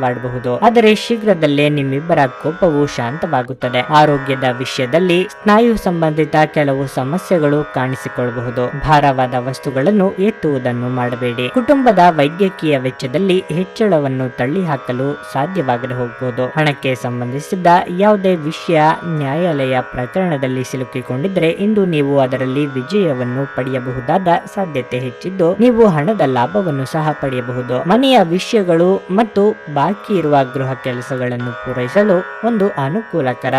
ಜಗಳವಾಡಬಹುದು ಆದರೆ ಶೀಘ್ರದಲ್ಲೇ ನಿಮ್ಮಿಬ್ಬರ ಕೋಪವು ಶಾಂತವಾಗುತ್ತದೆ. ಆರೋಗ್ಯದ ವಿಷಯದಲ್ಲಿ ಸ್ನಾಯು ಸಂಬಂಧಿತ ಕೆಲವು ಸಮಸ್ಯೆಗಳು ಕಾಣಿಸಿಕೊಳ್ಳಬಹುದು. ಭಾರವಾದ ವಸ್ತುಗಳನ್ನು ಎತ್ತುವುದನ್ನು ಮಾಡಬೇಡಿ. ಕುಟುಂಬದ ವೈದ್ಯಕೀಯ ವೆಚ್ಚದಲ್ಲಿ ಹೆಚ್ಚಳವನ್ನು ತಳ್ಳಿಹಾಕಲು ಸಾಧ್ಯವಾಗದೆ ಹೋಗಬಹುದು. ಹಣಕ್ಕೆ ಸಂಬಂಧಿಸಿದ ಯಾವುದೇ ವಿಷಯ ನ್ಯಾಯಾಲಯ ಪ್ರಕರಣದಲ್ಲಿ ಸಿಲುಕಿಕೊಂಡಿದ್ರೆ ಇಂದು ನೀವು ಅದರಲ್ಲಿ ವಿಜಯವನ್ನು ಪಡೆಯಬಹುದಾದ ಸಾಧ್ಯತೆ ಹೆಚ್ಚಿದ್ದು, ನೀವು ಹಣದ ಲಾಭವನ್ನು ಸಹ ಪಡೆಯಬಹುದು. ಮನೆಯ ವಿಷಯಗಳು ಮತ್ತು ಬಾಕಿ ಇರುವ ಗೃಹ ಕೆಲಸಗಳನ್ನು ಪೂರೈಸಲು ಒಂದು ಅನುಕೂಲಕರ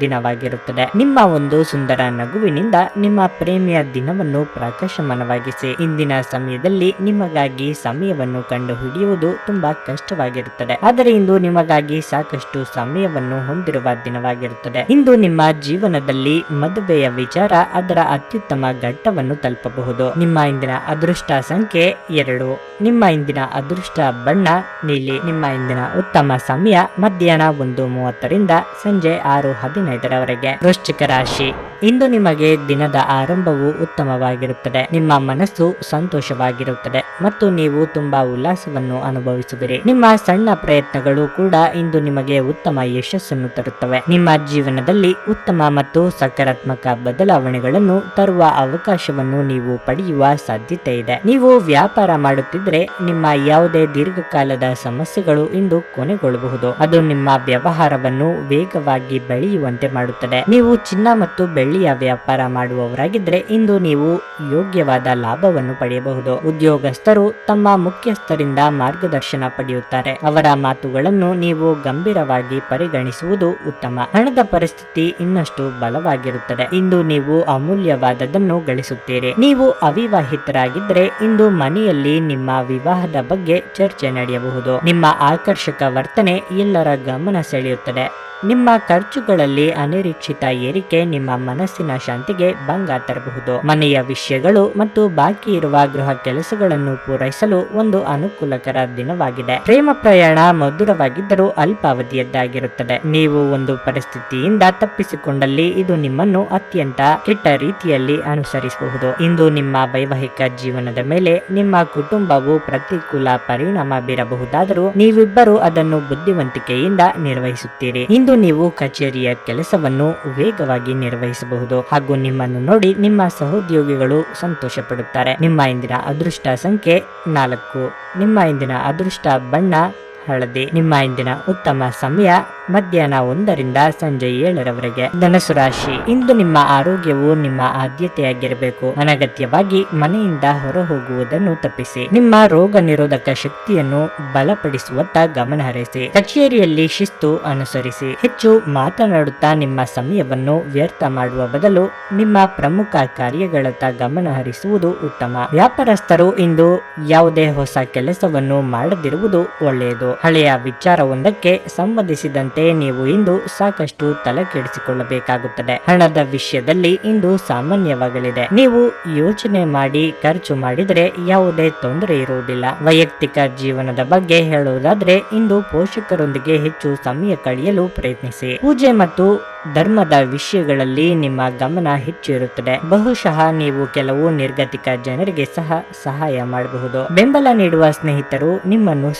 ದಿನವಾಗಿರುತ್ತದೆ. ನಿಮ್ಮ ಒಂದು ಸುಂದರ ನಗುವಿನಿಂದ ನಿಮ್ಮ ಪ್ರೇಮಿಯ ದಿನವನ್ನು ಪ್ರಕಾಶಮಾನವಾಗಿಸಿ. ಇಂದಿನ ಸಮಯದಲ್ಲಿ ನಿಮಗಾಗಿ ಸಮಯವನ್ನು ಕಂಡು ಹಿಡಿಯುವುದು ತುಂಬಾ ಕಷ್ಟವಾಗಿರುತ್ತದೆ. ಆದರೆ ಇಂದು ನಿಮಗಾಗಿ ಸಾಕಷ್ಟು ಸಮಯವನ್ನು ಹೊಂದಿರುವ ದಿನವಾಗಿರುತ್ತದೆ. ಇಂದು ನಿಮ್ಮ ಜೀವನದಲ್ಲಿ ಮದುವೆಯ ವಿಚಾರ ಅದರ ಅತ್ಯುತ್ತಮ ಘಟ್ಟವನ್ನು ತಲುಪಬಹುದು. ನಿಮ್ಮ ಇಂದಿನ ಅದೃಷ್ಟ ಸಂಖ್ಯೆ ಎರಡು. ನಿಮ್ಮ ಇಂದಿನ ಅದೃಷ್ಟ ಬಣ್ಣ ನೀಲಿ. ನಿಮ್ಮ ಇಂದಿನ ಉತ್ತಮ ಸಮಯ, ಮಧ್ಯಾಹ್ನ ಒಂದು ಮೂವತ್ತರಿಂದ ಸಂಜೆ ಆರು ಹದಿನೈದರವರೆಗೆ. ವೃಶ್ಚಿಕ ರಾಶಿ. ಇಂದು ನಿಮಗೆ ದಿನದ ಆರಂಭವು ಉತ್ತಮವಾಗಿರುತ್ತದೆ. ನಿಮ್ಮ ಮನಸ್ಸು ಸಂತೋಷವಾಗಿರುತ್ತದೆ ಮತ್ತು ನೀವು ತುಂಬಾ ಉಲ್ಲಾಸವನ್ನು ಅನುಭವಿಸುವಿರಿ. ನಿಮ್ಮ ಸಣ್ಣ ಪ್ರಯತ್ನಗಳು ಕೂಡ ಇಂದು ನಿಮಗೆ ಉತ್ತಮ ಯಶಸ್ಸನ್ನು ತರುತ್ತವೆ. ನಿಮ್ಮ ಜೀವನದಲ್ಲಿ ಉತ್ತಮ ಮತ್ತು ಸಕಾರಾತ್ಮಕ ಬದಲಾವಣೆಗಳನ್ನು ತರುವ ಅವಕಾಶವನ್ನು ನೀವು ಪಡೆಯುವ ಸಾಧ್ಯತೆ ಇದೆ. ನೀವು ವ್ಯಾಪಾರ ಮಾಡುತ್ತಿದ್ರೆ ನಿಮ್ಮ ಯಾವುದೇ ದೀರ್ಘಕಾಲದ ಸಮಸ್ಯೆಗಳು ಇಂದು ಕೊನೆಗೊಳ್ಳಬಹುದು. ಅದು ನಿಮ್ಮ ವ್ಯವಹಾರವನ್ನು ವೇಗವಾಗಿ ಬೆಳೆಯುವಂತೆ ಮಾಡುತ್ತದೆ. ನೀವು ಚಿನ್ನ ಮತ್ತು ಬೆಳ್ಳಿಯ ವ್ಯಾಪಾರ ಮಾಡುವವರಾಗಿದ್ದರೆ ಇಂದು ನೀವು ಯೋಗ್ಯವಾದ ಲಾಭವನ್ನು ಪಡೆಯಬಹುದು. ಉದ್ಯೋಗಸ್ಥರು ತಮ್ಮ ಮುಖ್ಯಸ್ಥರಿಂದ ಮಾರ್ಗದರ್ಶನ ಪಡೆಯುತ್ತಾರೆ. ಅವರ ಮಾತುಗಳನ್ನು ನೀವು ಗಂಭೀರವಾಗಿ ಪರಿಗಣಿಸುವುದು ಉತ್ತಮ. ಹಣದ ಪರಿಸ್ಥಿತಿ ಇನ್ನಷ್ಟು ಬಲವಾಗಿರುತ್ತದೆ. ಇಂದು ನೀವು ಅಮೂಲ್ಯವಾದದನ್ನು ಗಳಿಸುತ್ತೀರಿ. ನೀವು ಅವಿವಾಹಿತರಾಗಿದ್ದರೆ ಇಂದು ಮನೆಯಲ್ಲಿ ನಿಮ್ಮ ವಿವಾಹದ ಬಗ್ಗೆ ಚರ್ಚೆ ನಡೆಯಬಹುದು. ನಿಮ್ಮ ಆಕರ್ಷಕ ವರ್ತನೆ ಎಲ್ಲರ ಗಮನ ಸೆಳೆಯುತ್ತದೆ. ನಿಮ್ಮ ಖರ್ಚುಗಳಲ್ಲಿ ಅನಿರೀಕ್ಷಿತ ಏರಿಕೆ ನಿಮ್ಮ ಮನಸ್ಸಿನ ಶಾಂತಿಗೆ ಭಂಗ ತರಬಹುದು. ಮನೆಯ ವಿಷಯಗಳು ಮತ್ತು ಬಾಕಿ ಇರುವ ಗೃಹ ಕೆಲಸಗಳನ್ನು ಪೂರೈಸಲು ಒಂದು ಅನುಕೂಲಕರ ದಿನವಾಗಿದೆ. ಪ್ರೇಮ ಪ್ರಯಾಣ ಮಧುರವಾಗಿದ್ದರೂ ಅಲ್ಪಾವಧಿಯದ್ದಾಗಿರುತ್ತದೆ. ನೀವು ಒಂದು ಪರಿಸ್ಥಿತಿಯಿಂದ ತಪ್ಪಿಸಿಕೊಂಡಲ್ಲಿ ಇದು ನಿಮ್ಮನ್ನು ಅತ್ಯಂತ ಕೆಟ್ಟ ರೀತಿಯಲ್ಲಿ ಅನುಸರಿಸಬಹುದು. ಇಂದು ನಿಮ್ಮ ವೈವಾಹಿಕ ಜೀವನದ ಮೇಲೆ ನಿಮ್ಮ ಕುಟುಂಬವು ಪ್ರತಿಕೂಲ ಪರಿಣಾಮ ಬೀರಬಹುದಾದರೂ ನೀವಿಬ್ಬರು ಅದನ್ನು ಬುದ್ಧಿವಂತಿಕೆಯಿಂದ ನಿರ್ವಹಿಸುತ್ತೀರಿ. ಇಂದು ನೀವು ಕಚೇರಿಯ ಕೆಲಸವನ್ನು ವೇಗವಾಗಿ ನಿರ್ವಹಿಸಬಹುದು ಹಾಗೂ ನಿಮ್ಮನ್ನು ನೋಡಿ ನಿಮ್ಮ ಸಹೋದ್ಯೋಗಿಗಳು ಸಂತೋಷ ಪಡುತ್ತಾರೆ ನಿಮ್ಮ ಇಂದಿನ ಅದೃಷ್ಟ ಸಂಖ್ಯೆ ನಾಲ್ಕು. ನಿಮ್ಮ ಇಂದಿನ ಅದೃಷ್ಟ ಬಣ್ಣ ಹಳದಿ. ನಿಮ್ಮ ಇಂದಿನ ಉತ್ತಮ ಸಮಯ ಮಧ್ಯಾಹ್ನ ಒಂದರಿಂದ ಸಂಜೆ ಏಳರವರೆಗೆ. ಧನಸು ರಾಶಿ. ಇಂದು ನಿಮ್ಮ ಆರೋಗ್ಯವು ನಿಮ್ಮ ಆದ್ಯತೆಯಾಗಿರಬೇಕು. ಅನಗತ್ಯವಾಗಿ ಮನೆಯಿಂದ ಹೊರ ಹೋಗುವುದನ್ನು ತಪ್ಪಿಸಿ. ನಿಮ್ಮ ರೋಗ ನಿರೋಧಕ ಶಕ್ತಿಯನ್ನು ಬಲಪಡಿಸುವತ್ತ ಗಮನ ಹರಿಸಿ. ಕಚೇರಿಯಲ್ಲಿ ಶಿಸ್ತು ಅನುಸರಿಸಿ. ಹೆಚ್ಚು ಮಾತನಾಡುತ್ತಾ ನಿಮ್ಮ ಸಮಯವನ್ನು ವ್ಯರ್ಥ ಮಾಡುವ ಬದಲು ನಿಮ್ಮ ಪ್ರಮುಖ ಕಾರ್ಯಗಳತ್ತ ಗಮನ ಹರಿಸುವುದು ಉತ್ತಮ. ವ್ಯಾಪಾರಸ್ಥರು ಇಂದು ಯಾವುದೇ ಹೊಸ ಕೆಲಸವನ್ನು ಮಾಡದಿರುವುದು ಒಳ್ಳೆಯದು. ಹಳೆಯ ವಿಚಾರವೊಂದಕ್ಕೆ ಸಂಬಂಧಿಸಿದಂತೆ ನೀವು ಇಂದು ಸಾಕಷ್ಟು ತಲೆ ಕೆಡಿಸಿಕೊಳ್ಳಬೇಕಾಗುತ್ತದೆ ಹಣದ ವಿಷಯದಲ್ಲಿ ಇಂದು ಸಾಮಾನ್ಯವಾಗಲಿದೆ. ನೀವು ಯೋಚನೆ ಮಾಡಿ, ಖರ್ಚು ಮಾಡಿದರೆ ಯಾವುದೇ ತೊಂದರೆ ಇರುವುದಿಲ್ಲ. ವೈಯಕ್ತಿಕ ಜೀವನದ ಬಗ್ಗೆ ಹೇಳುವುದಾದ್ರೆ, ಇಂದು ಪೋಷಕರೊಂದಿಗೆ ಹೆಚ್ಚು ಸಮಯ ಕಳೆಯಲು ಪ್ರಯತ್ನಿಸಿ. ಪೂಜೆ ಮತ್ತು ಧರ್ಮದ ವಿಷಯಗಳಲ್ಲಿ ನಿಮ್ಮ ಗಮನ ಹೆಚ್ಚು ಇರುತ್ತದೆ. ಬಹುಶಃ ನೀವು ಕೆಲವು ನಿರ್ಗತಿಕ ಜನರಿಗೆ ಸಹ ಸಹಾಯ ಮಾಡಬಹುದು. ಬೆಂಬಲ ನೀಡುವ ಸ್ನೇಹಿತರು ನಿಮ್ಮನ್ನು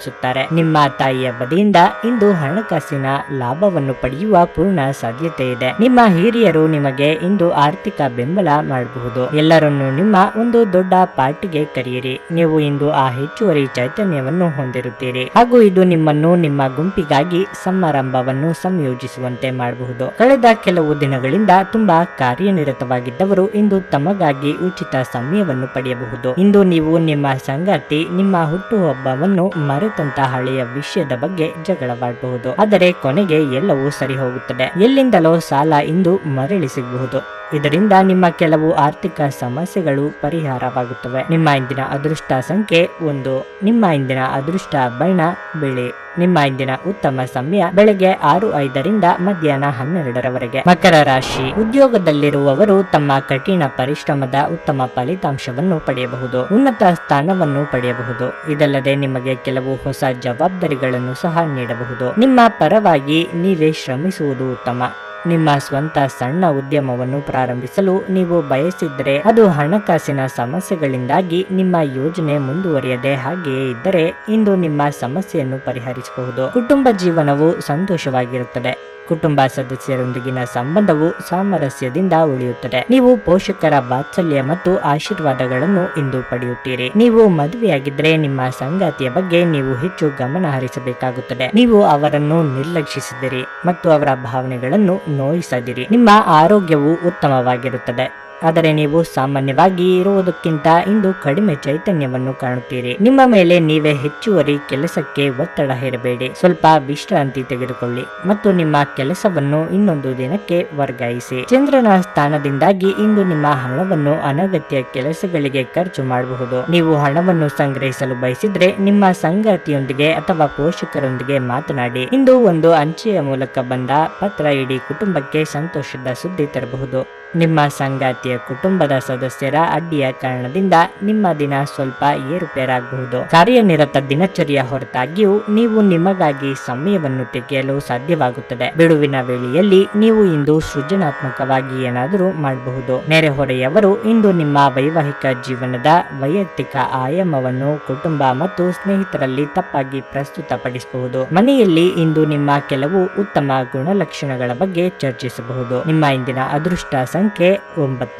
ಸಂತೋಷವಾಗಿರಿಸುತ್ತಾರೆ ನಿಮ್ಮ ತಾಯಿಯ ಬದಿಯಿಂದ ಇಂದು ಹಣಕಾಸಿನ ಲಾಭವನ್ನು ಪಡೆಯುವ ಪೂರ್ಣ ಸಾಧ್ಯತೆ ಇದೆ. ನಿಮ್ಮ ಹಿರಿಯರು ನಿಮಗೆ ಇಂದು ಆರ್ಥಿಕ ಬೆಂಬಲ ಮಾಡಬಹುದು. ಎಲ್ಲರನ್ನು ನಿಮ್ಮ ಒಂದು ದೊಡ್ಡ ಪಾರ್ಟಿಗೆ ಕರೆಯಿರಿ. ನೀವು ಇಂದು ಆ ಹೆಚ್ಚುವರಿ ಚೈತನ್ಯವನ್ನು ಹೊಂದಿರುತ್ತೀರಿ. ಹಾಗೂ ಇದು ನಿಮ್ಮನ್ನು ನಿಮ್ಮ ಗುಂಪಿಗಾಗಿ ಸಮಾರಂಭವನ್ನು ಸಂಯೋಜಿಸುವಂತೆ ಮಾಡಬಹುದು. ಕಳೆದ ಕೆಲವು ದಿನಗಳಿಂದ ತುಂಬಾ ಕಾರ್ಯನಿರತವಾಗಿದ್ದವರು ಇಂದು ತಮಗಾಗಿ ಉಚಿತ ಸಮಯವನ್ನು ಪಡೆಯಬಹುದು. ಇಂದು ನೀವು ನಿಮ್ಮ ಸಂಗಾತಿ, ನಿಮ್ಮ ಹುಟ್ಟುಹಬ್ಬವನ್ನು ಮರೆತಂತ ಹಳೆಯ ವಿಷಯದ ಬಗ್ಗೆ ಜಗಳವಾಡಬಹುದು. ಆದರೆ ಕೊನೆಗೆ ಎಲ್ಲವೂ ಸರಿ ಹೋಗುತ್ತದೆ. ಎಲ್ಲಿಂದಲೋ ಸಾಲ ಇಂದು ಮರಳಿ ಸಿಗಬಹುದು. ಇದರಿಂದ ನಿಮ್ಮ ಕೆಲವು ಆರ್ಥಿಕ ಸಮಸ್ಯೆಗಳು ಪರಿಹಾರವಾಗುತ್ತವೆ. ನಿಮ್ಮ ಇಂದಿನ ಅದೃಷ್ಟ ಸಂಖ್ಯೆ ಒಂದು. ನಿಮ್ಮ ಇಂದಿನ ಅದೃಷ್ಟ ಬಣ್ಣ ಬಿಳಿ ನಿಮ್ಮ ಇಂದಿನ ಉತ್ತಮ ಸಮಯ ಬೆಳಗ್ಗೆ ಆರು ಐದರಿಂದ ಮಧ್ಯಾಹ್ನ ಹನ್ನೆರಡರವರೆಗೆ. ಮಕರ ರಾಶಿ. ಉದ್ಯೋಗದಲ್ಲಿರುವವರು ತಮ್ಮ ಕಠಿಣ ಪರಿಶ್ರಮದ ಉತ್ತಮ ಫಲಿತಾಂಶವನ್ನು ಪಡೆಯಬಹುದು. ಉನ್ನತ ಸ್ಥಾನವನ್ನು ಪಡೆಯಬಹುದು. ಇದಲ್ಲದೆ ನಿಮಗೆ ಕೆಲವು ಹೊಸ ಜವಾಬ್ದಾರಿಗಳನ್ನು ಸಹ ನೀಡಬಹುದು. ನಿಮ್ಮ ಪರವಾಗಿ ನೀವೇ ಶ್ರಮಿಸುವುದು ಉತ್ತಮ. ನಿಮ್ಮ ಸ್ವಂತ ಸಣ್ಣ ಉದ್ಯಮವನ್ನು ಪ್ರಾರಂಭಿಸಲು ನೀವು ಬಯಸಿದರೆ ಅದು ಹಣಕಾಸಿನ ಸಮಸ್ಯೆಗಳಿಂದಾಗಿ ನಿಮ್ಮ ಯೋಜನೆ ಮುಂದುವರಿಯದೆ ಹಾಗೆಯೇ ಇದ್ದರೆ ಇಂದು ನಿಮ್ಮ ಸಮಸ್ಯೆಯನ್ನು ಪರಿಹರಿಸಬಹುದು. ಕುಟುಂಬ ಜೀವನವು ಸಂತೋಷವಾಗಿರುತ್ತದೆ. ಕುಟುಂಬ ಸದಸ್ಯರೊಂದಿಗಿನ ಸಂಬಂಧವು ಸಾಮರಸ್ಯದಿಂದ ಉಳಿಯುತ್ತದೆ. ನೀವು ಪೋಷಕರ ವಾತ್ಸಲ್ಯ ಮತ್ತು ಆಶೀರ್ವಾದಗಳನ್ನು ಇಂದು ಪಡೆಯುತ್ತೀರಿ. ನೀವು ಮದುವೆಯಾಗಿದ್ರೆ ನಿಮ್ಮ ಸಂಗಾತಿಯ ಬಗ್ಗೆ ನೀವು ಹೆಚ್ಚು ಗಮನ ಹರಿಸಬೇಕಾಗುತ್ತದೆ. ನೀವು ಅವರನ್ನು ನಿರ್ಲಕ್ಷಿಸಿದಿರಿ ಮತ್ತು ಅವರ ಭಾವನೆಗಳನ್ನು ನೋಯಿಸದಿರಿ. ನಿಮ್ಮ ಆರೋಗ್ಯವು ಉತ್ತಮವಾಗಿರುತ್ತದೆ. ಆದರೆ ನೀವು ಸಾಮಾನ್ಯವಾಗಿ ಇರುವುದಕ್ಕಿಂತ ಇಂದು ಕಡಿಮೆ ಚೈತನ್ಯವನ್ನು ಕಾಣುತ್ತೀರಿ. ನಿಮ್ಮ ಮೇಲೆ ನೀವೇ ಹೆಚ್ಚುವರಿ ಕೆಲಸಕ್ಕೆ ಒತ್ತಡ ಹೇರಬೇಡಿ. ಸ್ವಲ್ಪ ವಿಶ್ರಾಂತಿ ತೆಗೆದುಕೊಳ್ಳಿ ಮತ್ತು ನಿಮ್ಮ ಕೆಲಸವನ್ನು ಇನ್ನೊಂದು ದಿನಕ್ಕೆ ವರ್ಗಾಯಿಸಿ. ಚಂದ್ರನ ಸ್ಥಾನದಿಂದಾಗಿ ಇಂದು ನಿಮ್ಮ ಹಣವನ್ನು ಅನಗತ್ಯ ಕೆಲಸಗಳಿಗೆ ಖರ್ಚು ಮಾಡಬಹುದು. ನೀವು ಹಣವನ್ನು ಸಂಗ್ರಹಿಸಲು ಬಯಸಿದ್ರೆ ನಿಮ್ಮ ಸಂಗಾತಿಯೊಂದಿಗೆ ಅಥವಾ ಪೋಷಕರೊಂದಿಗೆ ಮಾತನಾಡಿ. ಇಂದು ಒಂದು ಅಂಚೆಯ ಮೂಲಕ ಬಂದ ಪತ್ರ ಇಡೀ ಕುಟುಂಬಕ್ಕೆ ಸಂತೋಷದ ಸುದ್ದಿ ತರಬಹುದು. ನಿಮ್ಮ ಸಂಗಾತಿಯ ಕುಟುಂಬದ ಸದಸ್ಯರ ಅಡ್ಡಿಯ ಕಾರಣದಿಂದ ನಿಮ್ಮ ದಿನ ಸ್ವಲ್ಪ ಏರುಪೇರಾಗಬಹುದು. ಕಾರ್ಯನಿರತ ದಿನಚರಿಯ ಹೊರತಾಗಿಯೂ ನೀವು ನಿಮಗಾಗಿ ಸಮಯವನ್ನು ತೆಗೆಯಲು ಸಾಧ್ಯವಾಗುತ್ತದೆ. ಬಿಡುವಿನ ವೇಳೆಯಲ್ಲಿ ನೀವು ಇಂದು ಸೃಜನಾತ್ಮಕವಾಗಿ ಏನಾದರೂ ಮಾಡಬಹುದು. ನೆರೆಹೊರೆಯವರು ಇಂದು ನಿಮ್ಮ ವೈವಾಹಿಕ ಜೀವನದ ವೈಯಕ್ತಿಕ ಆಯಾಮವನ್ನು ಕುಟುಂಬ ಮತ್ತು ಸ್ನೇಹಿತರಲ್ಲಿ ತಪ್ಪಾಗಿ ಪ್ರಸ್ತುತಪಡಿಸಬಹುದು. ಮನೆಯಲ್ಲಿ ಇಂದು ನಿಮ್ಮ ಕೆಲವು ಉತ್ತಮ ಗುಣಲಕ್ಷಣಗಳ ಬಗ್ಗೆ ಚರ್ಚಿಸಬಹುದು. ನಿಮ್ಮ ಇಂದಿನ ಅದೃಷ್ಟ ಸಂಖ್ಯೆ ಒಂಬತ್ತು.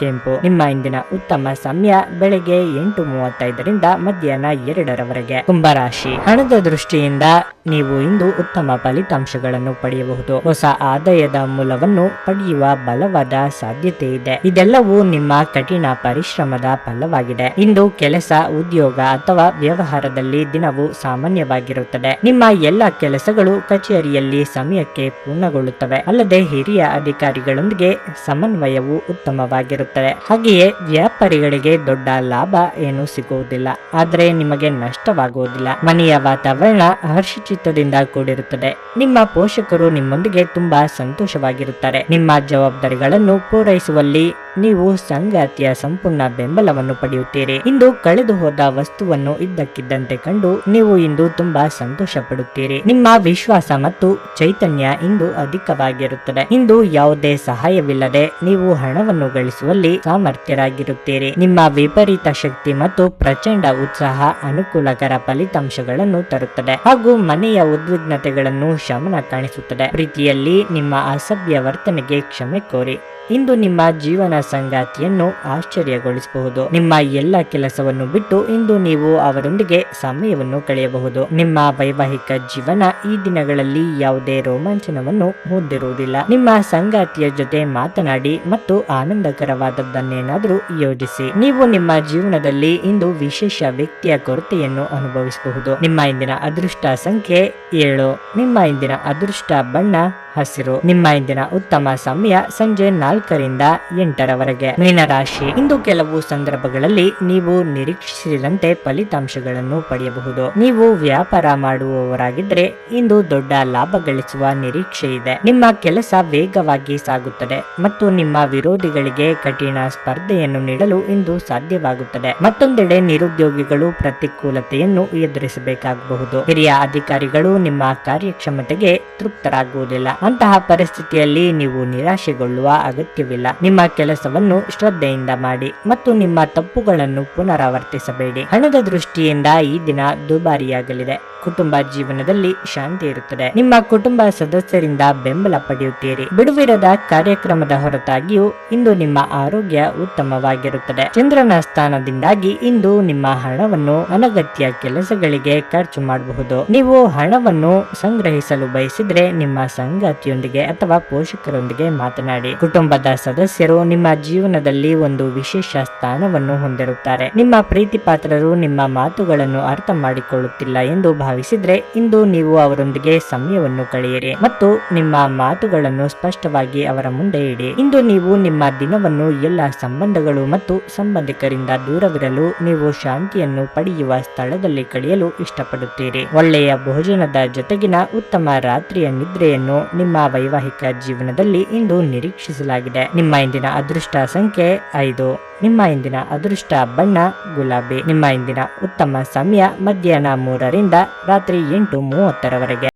ಕೆಂಪು. ನಿಮ್ಮ ಇಂದಿನ ಉತ್ತಮ ಸಮಯ ಬೆಳಿಗ್ಗೆ ಎಂಟು ಮೂವತ್ತೈದರಿಂದ ಮಧ್ಯಾಹ್ನ ಎರಡರವರೆಗೆ. ಕುಂಭರಾಶಿ. ಹಣದ ದೃಷ್ಟಿಯಿಂದ ನೀವು ಇಂದು ಉತ್ತಮ ಫಲಿತಾಂಶಗಳನ್ನು ಪಡೆಯಬಹುದು. ಹೊಸ ಆದಾಯದ ಮೂಲವನ್ನು ಪಡೆಯುವ ಬಲವಾದ ಸಾಧ್ಯತೆ ಇದೆ. ಇದೆಲ್ಲವೂ ನಿಮ್ಮ ಕಠಿಣ ಪರಿಶ್ರಮದ ಫಲವಾಗಿದೆ. ಇಂದು ಕೆಲಸ, ಉದ್ಯೋಗ ಅಥವಾ ವ್ಯವಹಾರದಲ್ಲಿ ದಿನವು ಸಾಮಾನ್ಯವಾಗಿರುತ್ತದೆ. ನಿಮ್ಮ ಎಲ್ಲ ಕೆಲಸಗಳು ಕಚೇರಿಯಲ್ಲಿ ಸಮಯಕ್ಕೆ ಪೂರ್ಣಗೊಳ್ಳುತ್ತವೆ. ಅಲ್ಲದೆ ಹಿರಿಯ ಅಧಿಕಾರಿಗಳೊಂದಿಗೆ ಸಮನ್ವಯವು ಉತ್ತಮವಾಗಿರುತ್ತದೆ. ಹಾಗೆಯೇ ವ್ಯಾಪಾರಿಗಳಿಗೆ ದೊಡ್ಡ ಲಾಭ ಏನು ಸಿಗುವುದಿಲ್ಲ. ಆದರೆ ನಿಮಗೆ ನಷ್ಟವಾಗುವುದಿಲ್ಲ. ಮನೆಯ ವಾತಾವರಣ ಹರ್ಷಚಿತ್ತದಿಂದ ಕೂಡಿರುತ್ತದೆ. ನಿಮ್ಮ ಪೋಷಕರು ನಿಮ್ಮೊಂದಿಗೆ ತುಂಬಾ ಸಂತೋಷವಾಗಿರುತ್ತಾರೆ. ನಿಮ್ಮ ಜವಾಬ್ದಾರಿಗಳನ್ನು ಪೂರೈಸುವಲ್ಲಿ ನೀವು ಸಂಗಾತಿಯ ಸಂಪೂರ್ಣ ಬೆಂಬಲವನ್ನು ಪಡೆಯುತ್ತೀರಿ. ಇಂದು ಕಳೆದು ಹೋದ ವಸ್ತುವನ್ನು ಇದ್ದಕ್ಕಿದ್ದಂತೆ ಕಂಡು ನೀವು ಇಂದು ತುಂಬಾ ಸಂತೋಷ ಪಡುತ್ತೀರಿ ನಿಮ್ಮ ವಿಶ್ವಾಸ ಮತ್ತು ಚೈತನ್ಯ ಇಂದು ಅಧಿಕವಾಗಿರುತ್ತದೆ. ಇಂದು ಯಾವುದೇ ಸಹಾಯವಿಲ್ಲದೆ ನೀವು ಹಣವನ್ನು ಗಳಿಸುವಲ್ಲಿ ಸಾಮರ್ಥ್ಯರಾಗಿರುತ್ತೀರಿ. ನಿಮ್ಮ ವಿಪರೀತ ಶಕ್ತಿ ಮತ್ತು ಪ್ರಚಂಡ ಉತ್ಸಾಹ ಅನುಕೂಲಕರ ಫಲಿತಾಂಶಗಳನ್ನು ತರುತ್ತದೆ. ಹಾಗೂ ಮನೆಯ ಉದ್ವಿಗ್ನತೆಗಳನ್ನು ಶಮನ ಕಾಣಿಸುತ್ತದೆ. ಪ್ರೀತಿಯಲ್ಲಿ ನಿಮ್ಮ ಅಸಭ್ಯ ವರ್ತನೆಗೆ ಕ್ಷಮೆ ಕೋರಿ. ಇಂದು ನಿಮ್ಮ ಜೀವನ ಸಂಗಾತಿಯನ್ನು ಆಶ್ಚರ್ಯಗೊಳಿಸಬಹುದು. ನಿಮ್ಮ ಎಲ್ಲ ಕೆಲಸವನ್ನು ಬಿಟ್ಟು ಇಂದು ನೀವು ಅವರೊಂದಿಗೆ ಸಮಯವನ್ನು ಕಳೆಯಬಹುದು. ನಿಮ್ಮ ವೈವಾಹಿಕ ಜೀವನ ಈ ದಿನಗಳಲ್ಲಿ ಯಾವುದೇ ರೋಮಾಂಚನವನ್ನು ಹೊಂದಿರುವುದಿಲ್ಲ. ನಿಮ್ಮ ಸಂಗಾತಿಯ ಜೊತೆ ಮಾತನಾಡಿ ಮತ್ತು ಆನಂದಕರವಾದದ್ದನ್ನೇನಾದರೂ ಯೋಜಿಸಿ. ನೀವು ನಿಮ್ಮ ಜೀವನದಲ್ಲಿ ಇಂದು ವಿಶೇಷ ವ್ಯಕ್ತಿಯ ಕೊರತೆಯನ್ನು ಅನುಭವಿಸಬಹುದು. ನಿಮ್ಮ ಇಂದಿನ ಅದೃಷ್ಟ ಸಂಖ್ಯೆ ಏಳು. ನಿಮ್ಮ ಇಂದಿನ ಅದೃಷ್ಟ ಬಣ್ಣ ಹಸಿರು. ನಿಮ್ಮ ಇಂದಿನ ಉತ್ತಮ ಸಮಯ ಸಂಜೆ ನಾಲ್ಕರಿಂದ ಎಂಟರವರೆಗೆ. ಮೀನರಾಶಿ ಇಂದು ಕೆಲವು ಸಂದರ್ಭಗಳಲ್ಲಿ ನೀವು ನಿರೀಕ್ಷಿಸಿದಂತೆ ಫಲಿತಾಂಶಗಳನ್ನು ಪಡೆಯಬಹುದು. ನೀವು ವ್ಯಾಪಾರ ಮಾಡುವವರಾಗಿದ್ರೆ ಇಂದು ದೊಡ್ಡ ಲಾಭ ಗಳಿಸುವ ನಿರೀಕ್ಷೆ ಇದೆ. ನಿಮ್ಮ ಕೆಲಸ ವೇಗವಾಗಿ ಸಾಗುತ್ತದೆ ಮತ್ತು ನಿಮ್ಮ ವಿರೋಧಿಗಳಿಗೆ ಕಠಿಣ ಸ್ಪರ್ಧೆಯನ್ನು ನೀಡಲು ಇಂದು ಸಾಧ್ಯವಾಗುತ್ತದೆ. ಮತ್ತೊಂದೆಡೆ ನಿರುದ್ಯೋಗಿಗಳು ಪ್ರತಿಕೂಲತೆಯನ್ನು ಎದುರಿಸಬೇಕಾಗಬಹುದು. ಹಿರಿಯ ಅಧಿಕಾರಿಗಳು ನಿಮ್ಮ ಕಾರ್ಯಕ್ಷಮತೆಗೆ ತೃಪ್ತರಾಗುವುದಿಲ್ಲ. ಅಂತಹ ಪರಿಸ್ಥಿತಿಯಲ್ಲಿ ನೀವು ನಿರಾಶೆಗೊಳ್ಳುವ ಅಗತ್ಯವಿಲ್ಲ. ನಿಮ್ಮ ಕೆಲಸವನ್ನು ಶ್ರದ್ಧೆಯಿಂದ ಮಾಡಿ ಮತ್ತು ನಿಮ್ಮ ತಪ್ಪುಗಳನ್ನು ಪುನರಾವರ್ತಿಸಬೇಡಿ. ಹಣದ ದೃಷ್ಟಿಯಿಂದ ಈ ದಿನ ದುಬಾರಿಯಾಗಲಿದೆ. ಕುಟುಂಬ ಜೀವನದಲ್ಲಿ ಶಾಂತಿ ಇರುತ್ತದೆ. ನಿಮ್ಮ ಕುಟುಂಬ ಸದಸ್ಯರಿಂದ ಬೆಂಬಲ ಪಡೆಯುತ್ತೀರಿ. ಬಿಡುವಿರದ ಕಾರ್ಯಕ್ರಮದ ಹೊರತಾಗಿಯೂ ಇಂದು ನಿಮ್ಮ ಆರೋಗ್ಯ ಉತ್ತಮವಾಗಿರುತ್ತದೆ. ಚಂದ್ರನ ಸ್ಥಾನದಿಂದಾಗಿ ಇಂದು ನಿಮ್ಮ ಹಣವನ್ನು ಅನಗತ್ಯ ಕೆಲಸಗಳಿಗೆ ಖರ್ಚು ಮಾಡಬಹುದು. ನೀವು ಹಣವನ್ನು ಸಂಗ್ರಹಿಸಲು ಬಯಸಿದ್ರೆ ನಿಮ್ಮ ಸಂಗಾತಿಯೊಂದಿಗೆ ಅಥವಾ ಪೋಷಕರೊಂದಿಗೆ ಮಾತನಾಡಿ. ಕುಟುಂಬದ ಸದಸ್ಯರು ನಿಮ್ಮ ಜೀವನದಲ್ಲಿ ಒಂದು ವಿಶೇಷ ಸ್ಥಾನವನ್ನು ಹೊಂದಿರುತ್ತಾರೆ. ನಿಮ್ಮ ಪ್ರೀತಿ ಪಾತ್ರರು ನಿಮ್ಮ ಮಾತುಗಳನ್ನು ಅರ್ಥ ಮಾಡಿಕೊಳ್ಳುತ್ತಿಲ್ಲ ಎಂದು ಭಾವಿಸಿದ್ರೆ ಇಂದು ನೀವು ಅವರೊಂದಿಗೆ ಸಮಯವನ್ನು ಕಳೆಯಿರಿ ಮತ್ತು ನಿಮ್ಮ ಮಾತುಗಳನ್ನು ಸ್ಪಷ್ಟವಾಗಿ ಅವರ ಮುಂದೆ ಇಡಿ. ಇಂದು ನೀವು ನಿಮ್ಮ ದಿನವನ್ನು ಎಲ್ಲ ಸಂಬಂಧಗಳು ಮತ್ತು ಸಂಬಂಧಿಕರಿಂದ ದೂರವಿರಲು ನೀವು ಶಾಂತಿಯನ್ನು ಪಡೆಯುವ ಸ್ಥಳದಲ್ಲಿ ಕಳೆಯಲು ಇಷ್ಟಪಡುತ್ತೀರಿ. ಒಳ್ಳೆಯ ಭೋಜನದ ಜೊತೆಗಿನ ಉತ್ತಮ ರಾತ್ರಿಯ ನಿದ್ರೆಯನ್ನು ನಿಮ್ಮ ವೈವಾಹಿಕ ಜೀವನದಲ್ಲಿ ಇಂದು ನಿರೀಕ್ಷಿಸಲಾಗಿದೆ. ನಿಮ್ಮ ಇಂದಿನ ಅದೃಷ್ಟ ಸಂಖ್ಯೆ ಐದು. ನಿಮ್ಮ ಇಂದಿನ ಅದೃಷ್ಟ ಬಣ್ಣ ಗುಲಾಬಿ. ನಿಮ್ಮ ಇಂದಿನ ಉತ್ತಮ ಸಮಯ ಮಧ್ಯಾಹ್ನ ಮೂರರಿಂದ ರಾತ್ರಿ ಎಂಟು ಮೂವತ್ತರವರೆಗೆ.